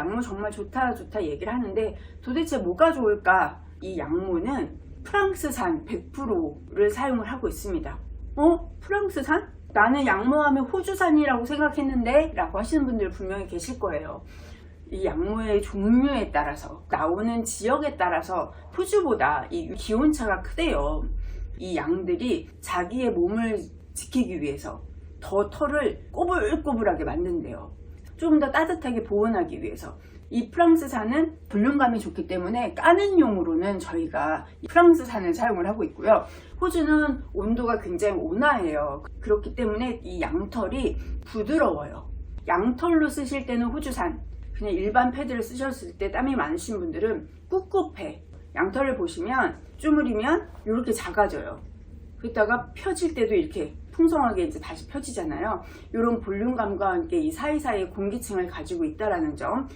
양모 정말 좋다 좋다 얘기를 하는데 도대체 뭐가 좋을까? 이 양모는 프랑스산 100%를 사용을 하고 있습니다. 어? 프랑스산? 나는 양모하면 호주산이라고 생각했는데 라고 하시는 분들 분명히 계실 거예요. 이 양모의 종류에 따라서 나오는 지역에 따라서 호주보다 이 기온차가 크대요. 이 양들이 자기의 몸을 지키기 위해서 더 털을 꼬불꼬불하게 만든대요. 좀 더 따뜻하게 보온하기 위해서. 이 프랑스산은 볼륨감이 좋기 때문에 까는 용으로는 저희가 이 프랑스산을 사용을 하고 있고요. 호주는 온도가 굉장히 온화해요. 그렇기 때문에 이 양털이 부드러워요. 양털로 쓰실 때는 호주산, 그냥 일반 패드를 쓰셨을 때 땀이 많으신 분들은 꿉꿉해. 양털을 보시면 주무리면 이렇게 작아져요. 그러다가 펴질 때도 이렇게 풍성하게 이제 다시 펴지잖아요. 이런 볼륨감과 함께 이 사이사이에 공기층을 가지고 있다라는 점